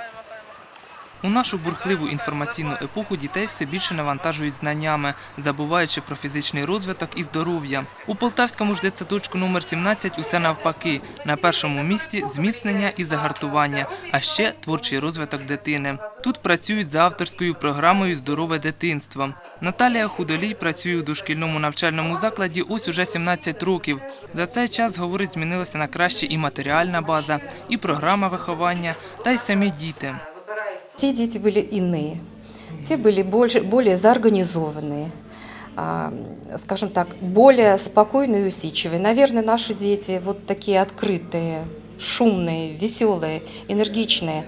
またまたまた У нашу бурхливу інформаційну епоху дітей все більше навантажують знаннями, забуваючи про фізичний розвиток і здоров'я. У полтавському ж дитсадочку номер 17 усе навпаки. На першому місці зміцнення і загартування, а ще творчий розвиток дитини. Тут працюють за авторською програмою Здорове дитинство. Наталія Худолій працює у дошкільному навчальному закладі ось уже 17 років. За цей час, говорить, змінилася на краще і матеріальна база, і програма виховання, та й самі діти. Те дети были иные, те были больше, более заорганизованные, а, скажем так, более спокойные и усидчивые. Наверное, наши дети вот такие открытые, шумные, веселые, энергичные.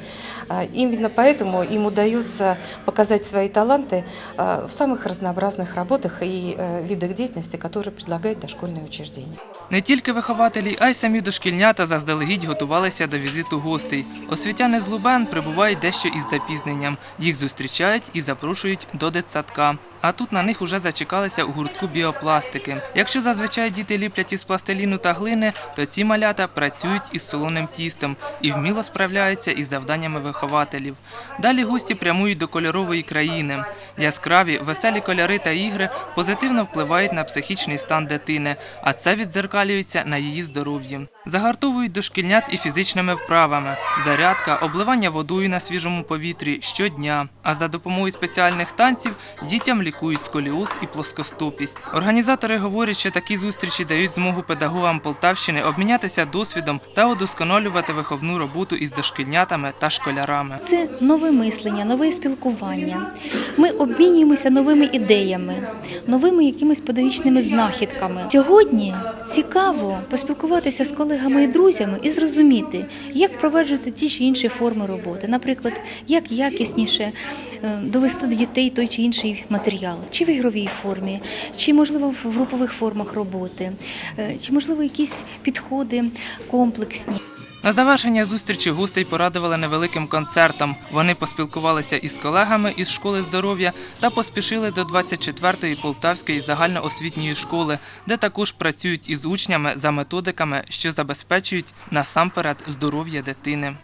А, Именно поэтому им удается показать свои таланты а, в самых разнообразных работах и э, видах деятельности, которые предлагает дошкольное учреждение. Не тільки вихователі, а й самі дошкільнята заздалегідь готувалися до візиту гостей. Освітяни з Лубен прибувають дещо із запізненням. Їх зустрічають і запрошують до дитсадка. А тут на них уже зачекалися у гуртку біопластики. Якщо зазвичай діти ліплять із пластиліну та глини, то ці малята працюють із солоним тістом і вміло справляються із завданнями вихователів. Далі гості прямують до кольорової країни. Яскраві, веселі кольори та ігри позитивно впливають на психічний стан дитини, а це віддзеркалюється на її здоров'ї. Загартовують дошкільнят і фізичними вправами, зарядка, обливання водою на свіжому повітрі щодня. А за допомогою спеціальних танців дітям лікують сколіоз і плоскостопість. Організатори говорять, що такі зустрічі дають змогу педагогам Полтавщини обмінятися досвідом та удосконалювати виховну роботу із дошкільнятами та школярами. Це нове мислення, нове спілкування. Ми обмінюємося новими ідеями, новими якимись педагогічними знахідками. Сьогодні цікаво поспілкуватися з колегами і друзями і зрозуміти, як впроваджуються ті чи інші форми роботи. Наприклад, як якісніше е, довести до дітей той чи інший матеріал, чи в ігровій формі, чи можливо в групових формах роботи, е, чи можливо якісь підходи комплексні. На завершення зустрічі гостей порадували невеликим концертом. Вони поспілкувалися із колегами із школи здоров'я та поспішили до 24-ї Полтавської загальноосвітньої школи, де також працюють із учнями за методиками, що забезпечують насамперед здоров'я дитини.